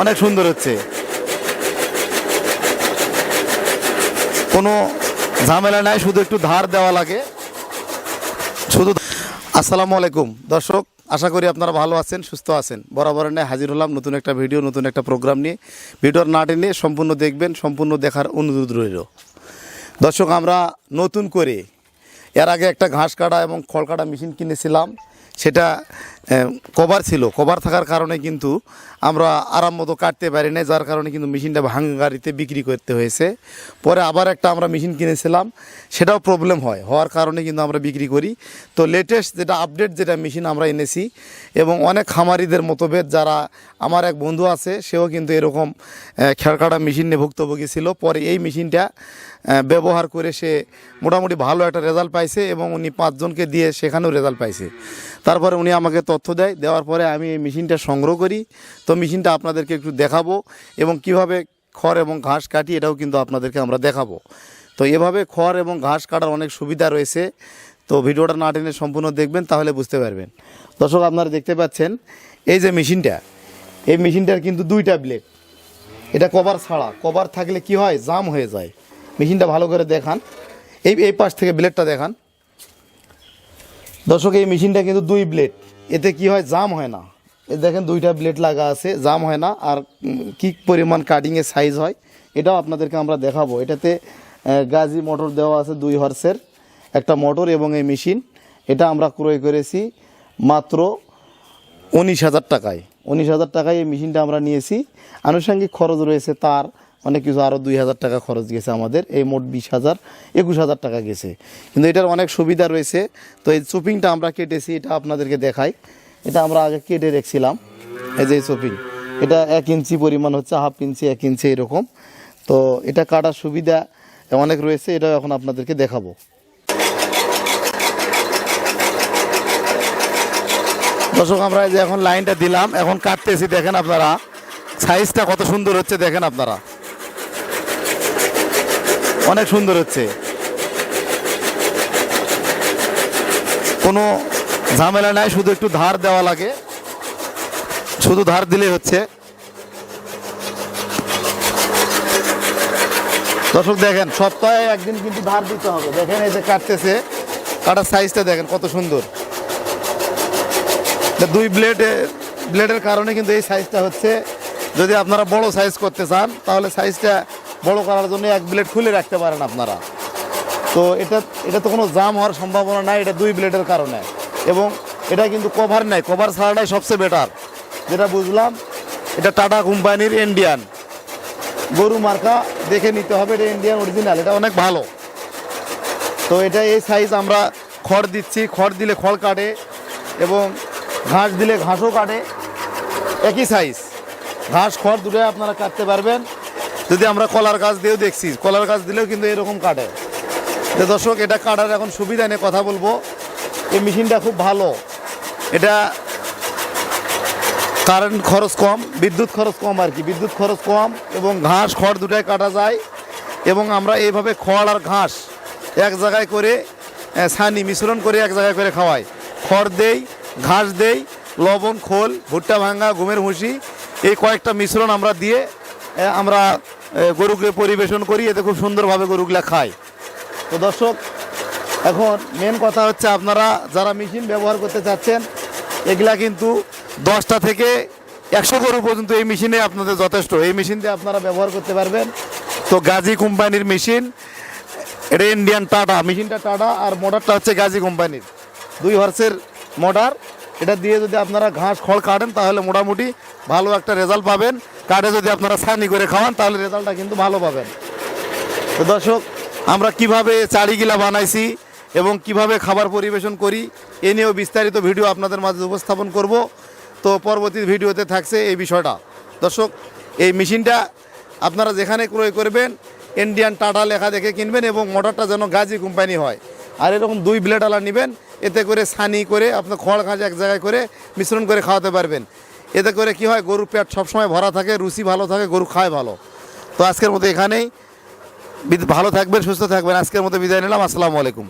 অনেক সুন্দর হচ্ছে। কোনো ঝামেলা নাই, শুধু একটু ধার দেওয়া লাগে। শুধু আসসালামু আলাইকুম। দর্শক, আশা করি আপনারা ভালো আছেন, সুস্থ আছেন। বরাবর নিয়ে হাজির হলাম নতুন একটা ভিডিও, নতুন একটা প্রোগ্রাম নিয়ে। ভিডিওর না টেনে সম্পূর্ণ দেখবেন, সম্পূর্ণ দেখার অনুরোধ রইল। দর্শক, আমরা নতুন করে, এর আগে একটা ঘাস কাটা এবং খড় কাটা মেশিন কিনেছিলাম। সেটা কভার ছিল। কভার থাকার কারণে কিন্তু আমরা আরাম মতো কাটতে পারি না যার কারণে কিন্তু মেশিনটা ভাঙ্গারিতে বিক্রি করতে হয়েছে। পরে আবার একটা আমরা মেশিন কিনেছিলাম, সেটাও প্রবলেম হয়। হওয়ার কারণে কিন্তু আমরা বিক্রি করি। তো লেটেস্ট যেটা আপডেট যেটা মেশিন আমরা এনেছি, এবং অনেক খামারিদের মতভেদ, যারা আমার এক বন্ধু আছে, সেও কিন্তু এরকম খেড়কাটা মেশিন নিয়ে ভুক্তভোগী ছিল। পরে এই মেশিনটা ব্যবহার করে সে মোটামুটি ভালো একটা রেজাল্ট পাইছে, এবং উনি পাঁচজনকে দিয়ে সেখানেও রেজাল্ট পাইছে। তারপরে উনি আমাকে দেয়, দেওয়ার পরে আমি এই মেশিনটা সংগ্রহ করি। তো মেশিনটা আপনাদেরকে একটু দেখাবো এবং কীভাবে খড় এবং ঘাস কাটি এটাও কিন্তু আপনাদেরকে আমরা দেখাবো। তো এভাবে খড় এবং ঘাস কাটার অনেক সুবিধা রয়েছে। তো ভিডিওটা না টেনে সম্পূর্ণ দেখবেন, তাহলে বুঝতে পারবেন। দর্শক, আপনারা দেখতে পাচ্ছেন, এই যে মেশিনটা, এই মেশিনটার কিন্তু দুইটা ব্লেড এটা কভার ছাড়া, কভার থাকলে কি হয়, জাম হয়ে যায়। মেশিনটা ভালো করে দেখান। এই এই পাশ থেকে ব্লেডটা দেখান। দর্শক, এই মেশিনটা কিন্তু দুই ব্লেড এতে কি হয়? জাম হয় না। এ দেখেন দুইটা ব্লেড লাগা আছে, জাম হয় না। আর কি পরিমাণ কাটিংয়ের সাইজ হয়, এটাও আপনাদেরকে আমরা দেখাবো। এটাতে গাজি মোটর দেওয়া আছে দুই হর্সের একটা মোটর এবং এই মেশিন এটা আমরা ক্রয় করেছি মাত্র উনিশ হাজার টাকায়। উনিশ হাজার টাকায় এই মেশিনটা আমরা নিয়েছি। আনুষঙ্গিক খরচ রয়েছে তার অনেক কিছু আরও দুই হাজার টাকা খরচ গেছে আমাদের। এই মোট বিশ হাজার, একুশ হাজার টাকা গেছে। কিন্তু এটার অনেক সুবিধা রয়েছে। তো এই চুপিংটা আমরা কেটেছি, এটা আপনাদেরকে দেখাই। এটা আমরা আগে কেটে রেখেছিলাম। এই যে চপিং, এটা এক ইঞ্চি পরিমাণ হচ্ছে, হাফ ইঞ্চি, এক ইঞ্চি এরকম। তো এটা কাটার সুবিধা অনেক রয়েছে এটাও এখন আপনাদেরকে দেখাবো। দর্শক, আমরা এই যে এখন লাইনটা দিলাম। এখন কাটতেছি, দেখেন আপনারা। সাইজটা কত সুন্দর হচ্ছে, দেখেন আপনারা। অনেক সুন্দর হচ্ছে। কোনো ঝামেলা নাই, শুধু একটু ধার দেওয়া লাগে। শুধু ধার দিলেই হচ্ছে। দর্শক দেখেন, সপ্তাহে একদিন কিন্তু ধার দিতে হবে। দেখেন এই যে কাটতেছে, কাটার সাইজটা দেখেন কত সুন্দর। দুই ব্লেডে ব্লেডের কারণে কিন্তু এই সাইজটা হচ্ছে। যদি আপনারা বড় সাইজ করতে চান, তাহলে সাইজটা বড় করার জন্য এক ব্লেড খুলে রাখতে পারেন আপনারা। তো এটা এটা তো কোনো জাম হওয়ার সম্ভাবনা নাই, এটা দুই ব্লেডের কারণে। এবং এটা কিন্তু কভার নাই কভার ছাড়াটাই সবচেয়ে বেটার যেটা বুঝলাম, এটা টাটা কোম্পানির ইন্ডিয়ান গরু মার্কা দেখে নিতে হবে, এটা ইন্ডিয়ান অরিজিনাল এটা অনেক ভালো। তো এটা এই সাইজ আমরা খড় দিচ্ছি, খড় দিলে খড় কাটে এবং ঘাস দিলে ঘাসও কাটে। একই সাইজ ঘাস খড় দুটোই আপনারা কাটতে পারবেন। যদি আমরা কলার গাছ দিয়েও দেখছি, কলার গাছ দিলেও কিন্তু এরকম কাটে। তো দর্শক, এটা কাটার এখন সুবিধা নিয়ে কথা বলব। এই মেশিনটা খুব ভালো। এটা কারেন্ট খরচ কম, বিদ্যুৎ খরচ কম আর কি। বিদ্যুৎ খরচ কম এবং ঘাস, খড় দুটাই কাটা যায় এবং আমরা এইভাবে খড় আর ঘাস এক জায়গায় করে ছানি মিশ্রণ করে এক জায়গায় করে খাওয়াই। খড় দেই, ঘাস দেই, লবণ, খোল, ভুট্টা ভাঙা, ঘুমের ভুসি, এই কয়েকটা মিশ্রণ আমরা দিয়ে আমরা গরুকে পরিবেশন করি, এতে খুব সুন্দরভাবে গরুগুলা খায়। তো দর্শক, এখন মেন কথা হচ্ছে আপনারা যারা মেশিন ব্যবহার করতে চাচ্ছেন, এগুলা কিন্তু দশটা থেকে একশো গরু পর্যন্ত এই মেশিনে আপনাদের যথেষ্ট। এই মেশিন দিয়ে আপনারা ব্যবহার করতে পারবেন। তো গাজী কোম্পানির মেশিন এটা ইন্ডিয়ান টাটা মেশিনটা টাটা আর মোটরটা হচ্ছে গাজী কোম্পানির। দুই হর্সের মোটর এটা দিয়ে যদি আপনারা ঘাস, খড় কাটেন, তাহলে মোটামুটি ভালো একটা রেজাল্ট পাবেন। কাটে যদি আপনারা ছানি করে খাওয়ান, তাহলে রেজাল্টটা কিন্তু ভালো পাবেন। তো দর্শক, আমরা কীভাবে চারিগিলা বানাইছি এবং কীভাবে খাবার পরিবেশন করি, এ নিয়েও বিস্তারিত ভিডিও আপনাদের মাঝে উপস্থাপন করব। তো পরবর্তী ভিডিওতে থাকছে এই বিষয়টা। দর্শক, এই মেশিনটা আপনারা যেখানে ক্রয় করবেন, ইন্ডিয়ান টাটা লেখা দেখে কিনবেন এবং মোটরটা যেন গাজী কোম্পানি হয়। আর এরকম দুই ব্লেডওয়ালা নেবেন, এতে করে ছানি করে আপনার খড় ঘাস এক জায়গায় করে মিশ্রণ করে খাওয়াতে পারবেন। এতে করে কি হয়, গরুর পেট সবসময় ভরা থাকে, রুচি ভালো থাকে, গরু খায় ভালো। তো আজকের মতো এখানেই। ভালো থাকবেন, সুস্থ থাকবেন। আজকের মতো বিদায় নিলাম। আসসালামু আলাইকুম।